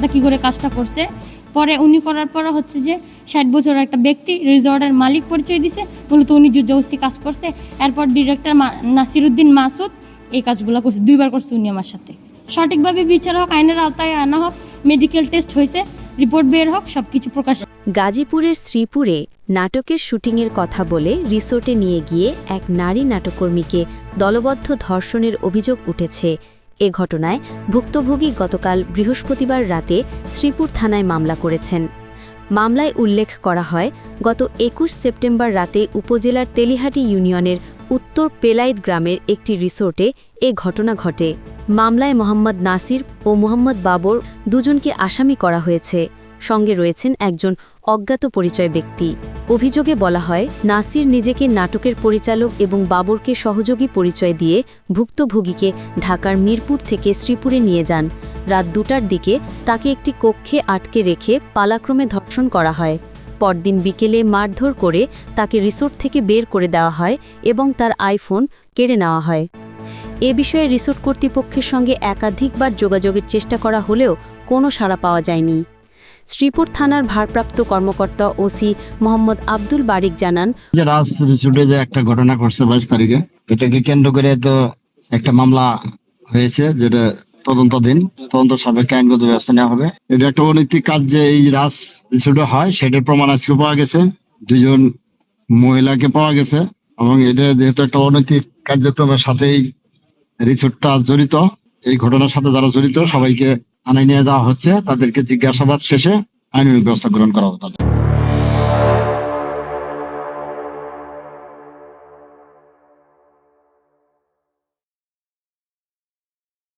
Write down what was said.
দাদা কি করে কাজটা করছে? পরে উনি করার পর হচ্ছে যে ষাট বছর একটা ব্যক্তি রিসর্টের মালিক পরিচয় দিছে। মূলত উনি জোরজবস্তি কাজ করছে। এরপর ডিরেক্টর নাসিরুদ্দিন মাসুদ এই কাজগুলো করছে, দুইবার করছে উনি আমার সাথে। সঠিকভাবে বিচার হোক, আইনের আওতায় আনা হোক মেডিকেল টেস্ট হয়েছে রিপোর্ট বের হোক সব কিছু প্রকাশ গাজীপুরের শ্রীপুরে নাটকের শুটিংয়ের কথা বলে রিসোর্টে নিয়ে গিয়ে এক নারী নাটকর্মীকে দলবদ্ধ ধর্ষণের অভিযোগ উঠেছে। এ ঘটনায় ভুক্তভোগী গতকাল বৃহস্পতিবার রাতে শ্রীপুর থানায় মামলা করেছেন। মামলায় উল্লেখ করা হয়, গত একুশ সেপ্টেম্বর রাতে উপজেলার তেলিহাটি ইউনিয়নের উত্তর পেলাইদ গ্রামের একটি রিসোর্টে এ ঘটনা ঘটে। মামলায় মোহাম্মদ নাসির ও মোহাম্মদ বাবর দুজনকে আসামি করা হয়েছে। সঙ্গে রয়েছেন একজন অজ্ঞাত পরিচয় ব্যক্তি। অভিযোগে বলা হয়, নাসির নিজেকে নাটকের পরিচালক এবং বাবরকে সহযোগী পরিচয় দিয়ে ভুক্তভোগীকে ঢাকার মিরপুর থেকে শ্রীপুরে নিয়ে যান। রাত দুটার দিকে তাকে একটি কক্ষে আটকে রেখে পালাক্রমে ধর্ষণ করা হয়। পরদিন বিকেলে মারধর করে তাকে রিসোর্ট থেকে বের করে দেওয়া হয় এবং তার আইফোন কেড়ে নেওয়া হয়। এ বিষয়ে রিসোর্ট কর্তৃপক্ষের সঙ্গে একাধিকবার যোগাযোগের চেষ্টা করা হলেও কোনো সাড়া পাওয়া যায়নি। শ্রীপুর থানার ভারপ্রাপ্ত কর্মকর্তা ওসি মোহাম্মদ আব্দুল বারিক জানান, যে রাজ রিসোর্টে যে একটা ঘটনা ঘটছে বাইশ তারিখে, এটাকে কেন্দ্র করে তো একটা মামলা হয়েছে, যেটা তদন্তাধীন, তদন্ত সাপেক্ষে আইনগত ব্যবস্থা নেওয়া হবে। এটা একটা অনৈতিক কাজ যে এই রাজ রিসোর্টে হয়, সেটার প্রমাণ আজকে পাওয়া গেছে। দুজন মহিলাকে পাওয়া গেছে, এবং এটা যেহেতু একটা অনৈতিক কার্যক্রমের সাথেই রিসোর্টটা জড়িত, এই ঘটনার সাথে যারা জড়িত, সবাইকে আনাই নিয়ে যাওয়া হচ্ছে তাদেরকে জিজ্ঞাসাবাদ শেষে আইনি ব্যবস্থা গ্রহণ করা হবে